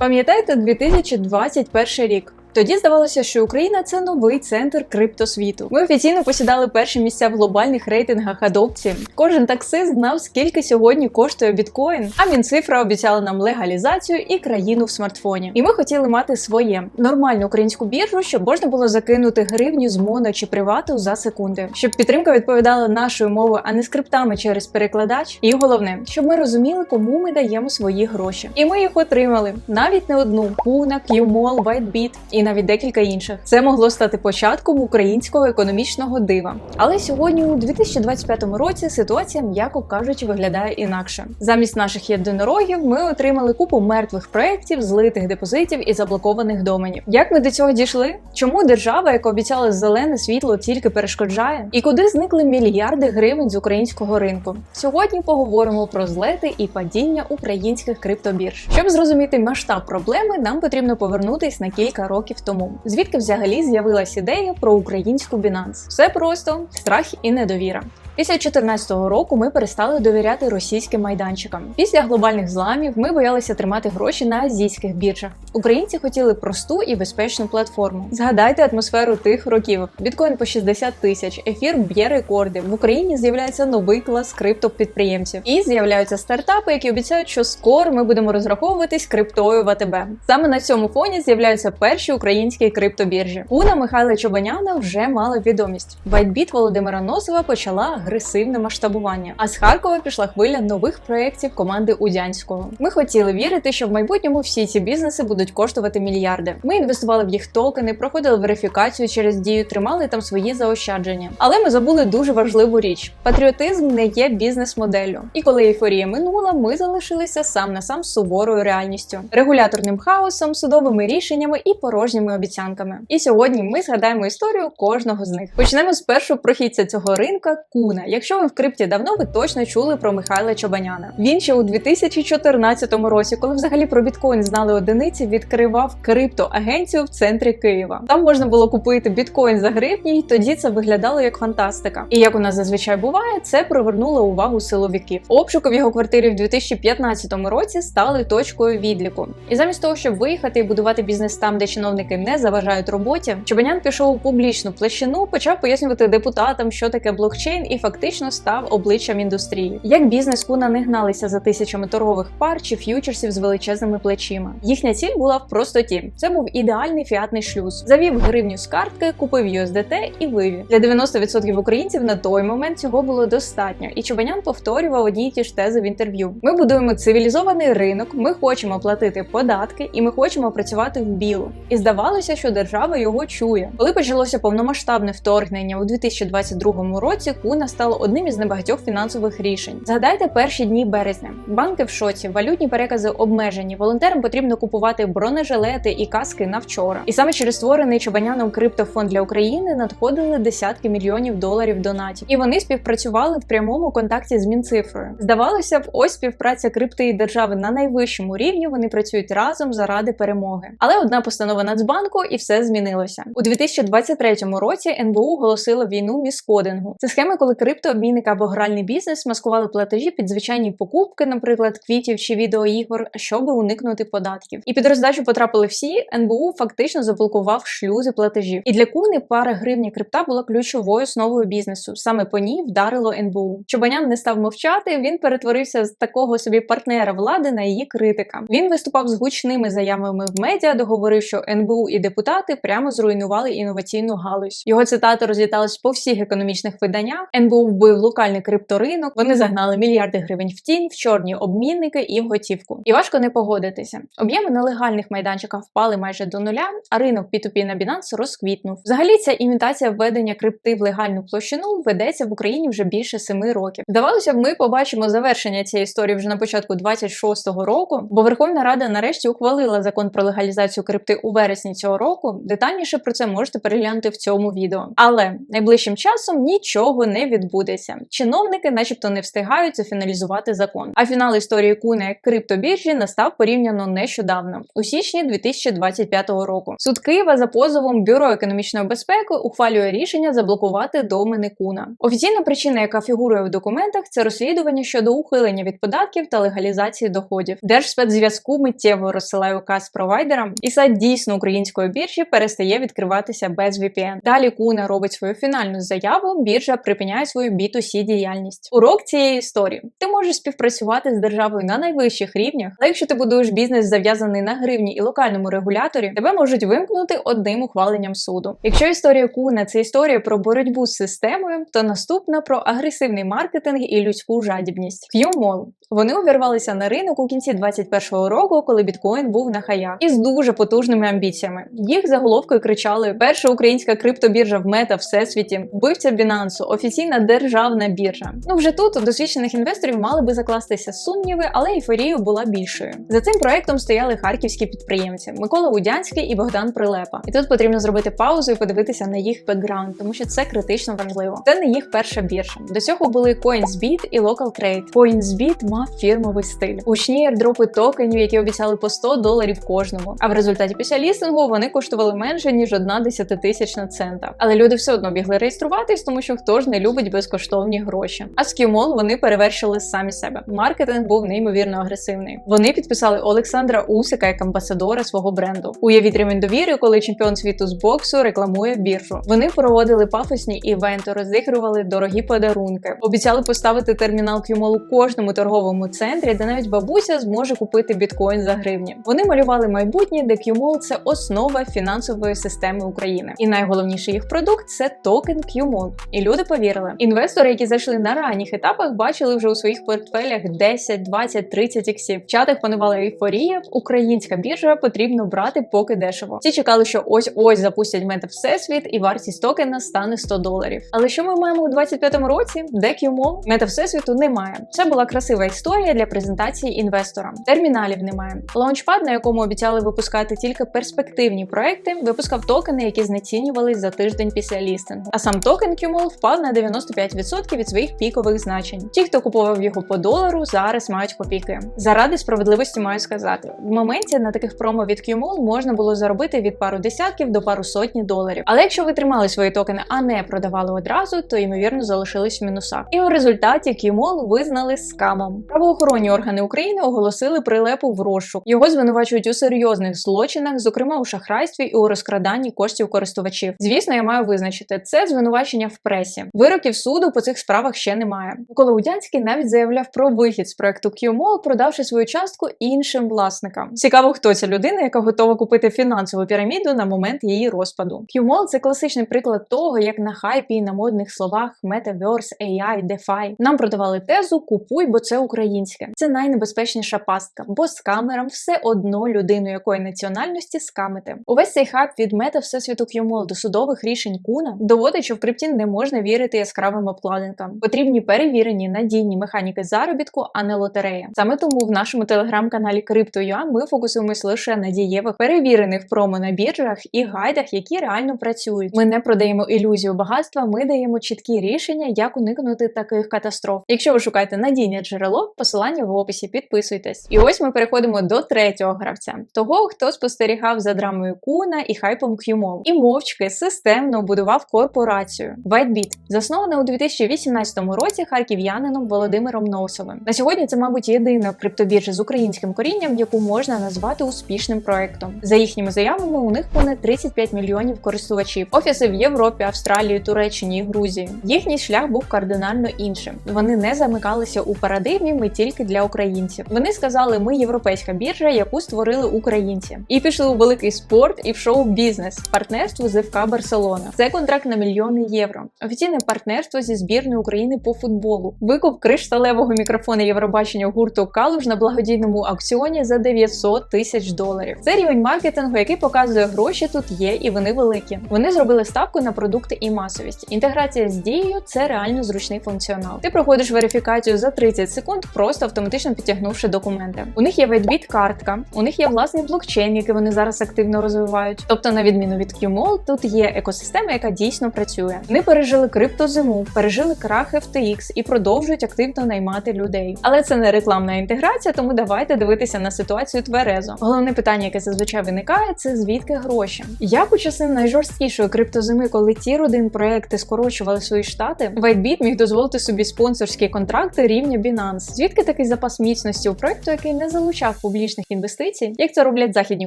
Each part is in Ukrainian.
Пам'ятаєте 2021 рік? Тоді здавалося, що Україна це новий центр криптосвіту. Ми офіційно посідали перші місця в глобальних рейтингах адопції. Кожен таксист знав, скільки сьогодні коштує біткоін. А Мінцифра обіцяла нам легалізацію і країну в смартфоні. І ми хотіли мати своє нормальну українську біржу, щоб можна було закинути гривню з моно чи привату за секунди, щоб підтримка відповідала нашою мовою, а не скриптами через перекладач. І головне, щоб ми розуміли, кому ми даємо свої гроші. І ми їх отримали навіть не одну: Kuna, QMall, WhiteBit і навіть декілька інших. Це могло стати початком українського економічного дива. Але сьогодні, у 2025 році, ситуація, м'яко кажучи, виглядає інакше. Замість наших єдинорогів ми отримали купу мертвих проєктів, злитих депозитів і заблокованих доменів. Як ми до цього дійшли? Чому держава, яка обіцяла зелене світло, тільки перешкоджає? І куди зникли мільярди гривень з українського ринку? Сьогодні поговоримо про злети і падіння українських криптобірж. Щоб зрозуміти масштаб проблеми, нам потрібно повернутись на кілька років тому. Звідки взагалі з'явилась ідея про українську Binance? Все просто страх і недовіра. Після 2014 року ми перестали довіряти російським майданчикам. Після глобальних зламів ми боялися тримати гроші на азійських біржах. Українці хотіли просту і безпечну платформу. Згадайте атмосферу тих років: біткоін по 60 тисяч, ефір б'є рекорди. В Україні з'являється новий клас криптопідприємців. І з'являються стартапи, які обіцяють, що скоро ми будемо розраховуватись криптою в АТБ. Саме на цьому фоні з'являються перші українські криптобіржі. Уна Михайла Чобаняна вже мала відомість. Вайтбіт Володимира Носова почала агресивне масштабування. А з Харкова пішла хвиля нових проєктів команди Удянського. Ми хотіли вірити, що в майбутньому всі ці бізнеси будуть коштувати мільярди. Ми інвестували в їх токени, проходили верифікацію через дію, тримали там свої заощадження. Але ми забули дуже важливу річ: патріотизм не є бізнес-моделлю. І коли ейфорія минула, ми залишилися сам на сам суворою реальністю, регуляторним хаосом, судовими рішеннями і порожніми обіцянками. І сьогодні ми згадаємо історію кожного з них. Почнемо з першого прохідця цього ринка Куна. Якщо ви в крипті давно, ви точно чули про Михайла Чобаняна. Він ще у 2014 році, коли взагалі про біткоін знали одиниці, відкривав криптоагенцію в центрі Києва. Там можна було купити біткоін за гривні, і тоді це виглядало як фантастика. І як у нас зазвичай буває, це привернуло увагу силовиків. Обшуки в його квартирі в 2015 році стали точкою відліку. І замість того, щоб виїхати і будувати бізнес там, де чиновники не заважають роботі, Чобанян пішов у публічну площину, почав пояснювати депутатам, що таке блокчейн, і фактично став обличчям індустрії. Як бізнес Куна не гналися за тисячами торгових пар чи ф'ючерсів з величезними плечима. Їхня ціль була в простоті. Це був ідеальний фіатний шлюз. Завів гривню з картки, купив USDT і вивів. Для 90% українців на той момент цього було достатньо. І Чубанян повторював одні й ті ж тези в інтерв'ю. Ми будуємо цивілізований ринок, ми хочемо платити податки і ми хочемо працювати в білу. І здавалося, що держава його чує. Коли почалося повномасштабне вторгнення у 2022 році, Куна стало одним із небагатьох фінансових рішень. Згадайте перші дні березня. Банки в шоці, валютні перекази обмежені. Волонтерам потрібно купувати бронежилети і каски на вчора. І саме через створений Чобаняном криптофонд для України надходили десятки мільйонів доларів донатів. І вони співпрацювали в прямому контакті з Мінцифрою. Здавалося б, ось співпраця крипти і держави на найвищому рівні. Вони працюють разом заради перемоги. Але одна постанова Нацбанку і все змінилося у 2023 році. НБУ оголосила війну міскодингу. Це схеми, коли криптообмінник або гральний бізнес маскували платежі під звичайні покупки, наприклад, квітів чи відеоігор, щоб уникнути податків. І під роздачу потрапили всі. НБУ фактично заблокував шлюзи платежів. І для куни пара гривні крипта була ключовою основою бізнесу. Саме по ній вдарило НБУ. Чобанян не став мовчати. Він перетворився з такого собі партнера влади на її критика. Він виступав з гучними заявами в медіа, договорив, що НБУ і депутати прямо зруйнували інноваційну галузь. Його цитати розлітались по всіх економічних виданнях. НБУ вбив локальний крипторинок. Вони загнали мільярди гривень в тінь, в чорні обмінники і в готівку. І важко не погодитися. Об'єми на легальних майданчиках впали майже до нуля, а ринок P2P на Binance розквітнув. Взагалі, ця імітація введення крипти в легальну площину ведеться в Україні вже більше семи років. Здавалося б, ми побачимо завершення цієї історії вже на початку 26-го року, бо Верховна Рада нарешті ухвалила закон про легалізацію крипти у вересні цього року. Детальніше про це можете переглянути в цьому відео. Але найближчим часом нічого не відбудеться. Чиновники, начебто, не встигають зафіналізувати закон. А фінал історії Куна як криптобіржі настав порівняно нещодавно, у січні 2025 року. Суд Києва за позовом Бюро економічної безпеки ухвалює рішення заблокувати домени Куна. Офіційна причина, яка фігурує в документах, це розслідування щодо ухилення від податків та легалізації доходів. Держспецзв'язку миттєво розсилає указ провайдерам, і сайт дійсно української біржі перестає відкриватися без VPN. Далі Куна робить свою фінальну заяву. Біржа припиняє свою B2C діяльність. Урок цієї історії: ти можеш співпрацювати з державою на найвищих рівнях, але якщо ти будуєш бізнес зав'язаний на гривні і локальному регуляторі, тебе можуть вимкнути одним ухваленням суду. Якщо історія Куна це історія про боротьбу з системою, то наступна про агресивний маркетинг і людську жадібність. QMall. Вони увірвалися на ринок у кінці 2021 року, коли біткоін був на хаях, із дуже потужними амбіціями. Їх заголовкою кричали: перша українська криптобіржа в мета всесвіті, вбивця Бінансу, офіційна державна біржа. Ну вже тут у досвідчених інвесторів мали би закластися сумніви, але ейфорія була більшою. За цим проектом стояли харківські підприємці Микола Удянський і Богдан Прилепа. І тут потрібно зробити паузу і подивитися на їх бекграунд, тому що це критично важливо. Це не їх перша біржа. До цього були CoinsBit і Local Trade. CoinsBit мав фірмовий стиль. Гучні ердропи токенів, які обіцяли по 100 доларів кожному. А в результаті після лістингу вони коштували менше ніж одна десятитисячна цента. Але люди все одно бігли реєструватись, тому що хто ж не любить безкоштовні гроші. А з Qmall вони перевершили самі себе. Маркетинг був неймовірно агресивний. Вони підписали Олександра Усика як амбасадора свого бренду. Уявіть рівень довіри, коли чемпіон світу з боксу рекламує біржу. Вони проводили пафосні івенти, розігрували дорогі подарунки, обіцяли поставити термінал Qmall у кожному торговому центрі, де навіть бабуся зможе купити біткоін за гривні. Вони малювали майбутнє, де Qmall – це основа фінансової системи України. І найголовніший їх продукт це токен Qmall. І люди повірили. Інвестори, які зайшли на ранніх етапах, бачили вже у своїх портфелях 10, 20, 30 іксів. В чатах панувала ейфорія. Українська біржа потрібно брати поки дешево. Всі чекали, що ось ось запустять мета всесвіт, і вартість токена стане 100 доларів. Але що ми маємо у 25-му році? Qmall? Мета всесвіту немає. Це була красива історія для презентації інвесторам. Терміналів немає. Лаунчпад, на якому обіцяли випускати тільки перспективні проекти, випускав токени, які знецінювались за тиждень після лістингу. А сам токен QMall впав на 95% від своїх пікових значень. Ті, хто купував його по долару, зараз мають копійки. Заради справедливості маю сказати, в моменті на таких промо від QMall можна було заробити від пару десятків до пару сотні доларів. Але якщо ви тримали свої токени, а не продавали одразу, то ймовірно залишились в мінусах. І у результаті QMall визнали скамом. Правоохоронні органи України оголосили прилепу в розшук. Його звинувачують у серйозних злочинах, зокрема у шахрайстві і у розкраданні коштів користувачів. Звісно, я маю визначити це звинувачення в пресі. Вироків суду по цих справах ще немає. Микола Удянський навіть заявляв про вихід з проекту QMall, продавши свою частку іншим власникам. Цікаво, хто ця людина, яка готова купити фінансову піраміду на момент її розпаду. QMall – це класичний приклад того, як на хайпі і на модних словах Metaverse, AI, DeFi нам продавали тезу Купуй, бо це українське. Це найнебезпечніша пастка, бо з камерам все одно людину якої національності скамити. Увесь цей хайп від мета всесвіту QMall до судових рішень Куна доводить, що в крипті не можна вірити яскравим обкладинкам. Потрібні перевірені надійні механіки заробітку, а не лотерея. Саме тому в нашому телеграм-каналі Crypto.ua ми фокусуємось лише на дієвих перевірених промо на біржах і гайдах, які реально працюють. Ми не продаємо ілюзію багатства, ми даємо чіткі рішення, як уникнути таких катастроф. Якщо ви шукаєте надійне джерело, посилання в описі, підписуйтесь. І ось ми переходимо до третього гравця, того, хто спостерігав за драмою Куна і хайпом QMall. і мовчки системно будував корпорацію WhiteBit, заснована у 2018 році харків'янином Володимиром Носовим. На сьогодні це, мабуть, єдина криптобіржа з українським корінням, яку можна назвати успішним проектом. За їхніми заявами, у них понад 35 мільйонів користувачів, офіси в Європі, Австралії, Туреччині і Грузії. Їхній шлях був кардинально іншим. Вони не замикалися у парадигмі. Ми тільки для українців. Вони сказали, ми європейська біржа, яку створили українці, і пішли у великий спорт і в шоу-бізнес партнерство з ФК Барселона. Це контракт на мільйони євро. Офіційне партнерство зі збірною України по футболу. Викуп кришталевого мікрофона Євробачення гурту Калуж на благодійному аукціоні за 900 тисяч доларів. Це рівень маркетингу, який показує, гроші тут є, і вони великі. Вони зробили ставку на продукти і масовість. Інтеграція з дією це реально зручний функціонал. Ти проходиш верифікацію за 30 секунд, просто автоматично підтягнувши документи. У них є WhiteBit картка, у них є власний блокчейн, який вони зараз активно розвивають. Тобто, на відміну від QMall, тут є екосистема, яка дійсно працює. Вони пережили криптозиму тому пережили крах FTX і продовжують активно наймати людей. Але це не рекламна інтеграція, тому давайте дивитися на ситуацію тверезо. Головне питання, яке зазвичай виникає, це звідки гроші. Як у часи найжорсткішої криптозими, коли ті родин проекти скорочували свої штати, WhiteBit міг дозволити собі спонсорські контракти рівня Binance. Звідки такий запас міцності у проекту, який не залучав публічних інвестицій, як це роблять західні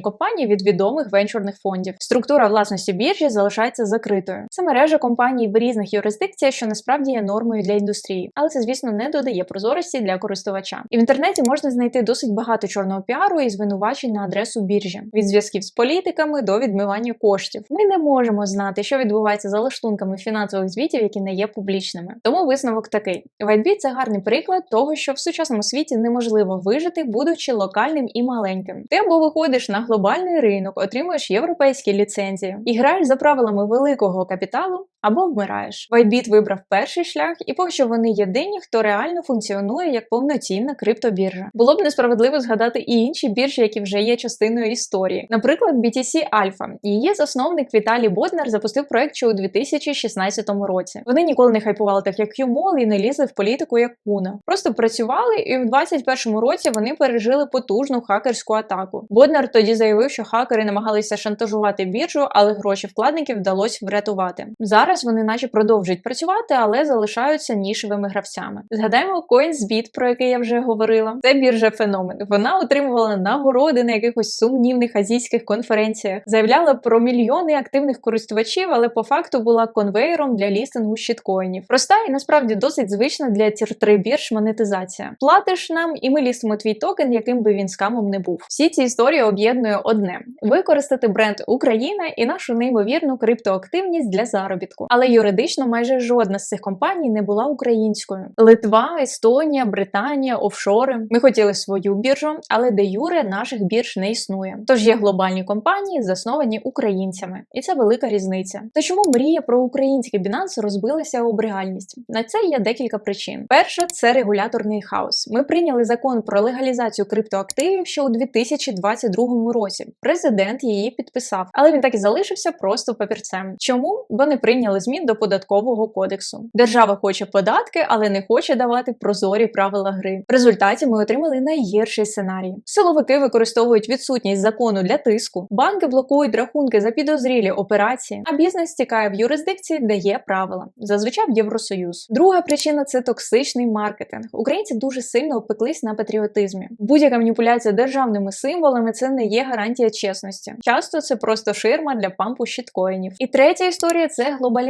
компанії від відомих венчурних фондів? Структура власності біржі залишається закритою. Це мережа компаній в різних юрисдикціях, що насправді є нормою для індустрії, але це, звісно, не додає прозорості для користувача. І в інтернеті можна знайти досить багато чорного піару і звинувачень на адресу біржі від зв'язків з політиками до відмивання коштів. Ми не можемо знати, що відбувається за лаштунками фінансових звітів, які не є публічними. Тому висновок такий: WhiteBit – це гарний приклад того, що в сучасному світі неможливо вижити, будучи локальним і маленьким. Ти або виходиш на глобальний ринок, отримуєш європейські ліцензії і граєш за правилами великого капіталу. Або вмираєш. WhiteBit вибрав перший шлях, і поки що вони єдині, хто реально функціонує як повноцінна криптобіржа. Було б несправедливо згадати і інші біржі, які вже є частиною історії. Наприклад, BTC Alpha. Її засновник Віталій Боднар запустив проект ще у 2016 році. Вони ніколи не хайпували так, як QMall і не лізли в політику як Куна. Просто працювали, і в 2021 році вони пережили потужну хакерську атаку. Боднар тоді заявив, що хакери намагалися шантажувати біржу, але гроші вкладників вдалося врятувати. Зараз вони, наче, продовжують працювати, але залишаються нішевими гравцями. Згадаємо CoinsBit, про який я вже говорила. Це біржа феномен. Вона отримувала нагороди на якихось сумнівних азійських конференціях, заявляла про мільйони активних користувачів, але по факту була конвейером для лістингу щиткоїнів. Проста і насправді досить звична для тір 3 бірж монетизація. Платиш нам, і ми лістимо твій токен, яким би він скамом не був. Всі ці історії об'єднує одне: використати бренд Україна і нашу неймовірну криптоактивність для заробітку. Але юридично майже жодна з цих компаній не була українською. Литва, Естонія, Британія, офшори. Ми хотіли свою біржу, але де юре наших бірж не існує. Тож є глобальні компанії, засновані українцями, і це велика різниця. То чому мрія про український Binance розбилася об реальність? На це є декілька причин. Перша це регуляторний хаос. Ми прийняли закон про легалізацію криптоактивів ще у 2022 році. Президент її підписав, але він так і залишився просто папірцем. Чому? Бо не прийняли змін до податкового кодексу. Держава хоче податки, але не хоче давати прозорі правила гри. В результаті ми отримали найгірший сценарій. Силовики використовують відсутність закону для тиску, банки блокують рахунки за підозрілі операції, а бізнес стікає в юрисдикції, де є правила, зазвичай в Євросоюз. Друга причина це токсичний маркетинг. Українці дуже сильно опеклись на патріотизмі. Будь-яка маніпуляція державними символами це не є гарантія чесності. Часто це просто ширма для пампу щиткоїнів. І третя історія це глобалізація.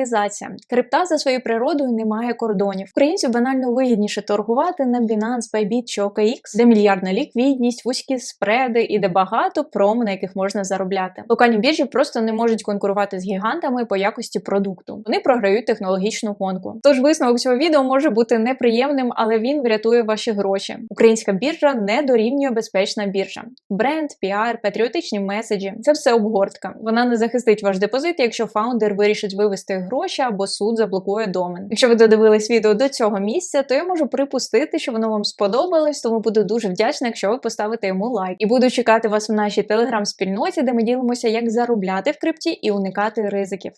Крипта за своєю природою не має кордонів. Українцю банально вигідніше торгувати на Binance, Bybit чи OKX, де мільярдна ліквідність, вузькі спреди і де багато промо, на яких можна заробляти. Локальні біржі просто не можуть конкурувати з гігантами по якості продукту. Вони програють технологічну гонку. Тож висновок цього відео може бути неприємним, але він врятує ваші гроші. Українська біржа не дорівнює безпечна біржа. Бренд, піар, патріотичні меседжі це все обгортка. Вона не захистить ваш депозит, якщо фаундер вирішить вивести гроші або суд заблокує домен. Якщо ви додивились відео до цього місця, то я можу припустити, що воно вам сподобалось, тому буду дуже вдячна, якщо ви поставите йому лайк. І буду чекати вас в нашій телеграм-спільноті, де ми ділимося, як заробляти в крипті і уникати ризиків.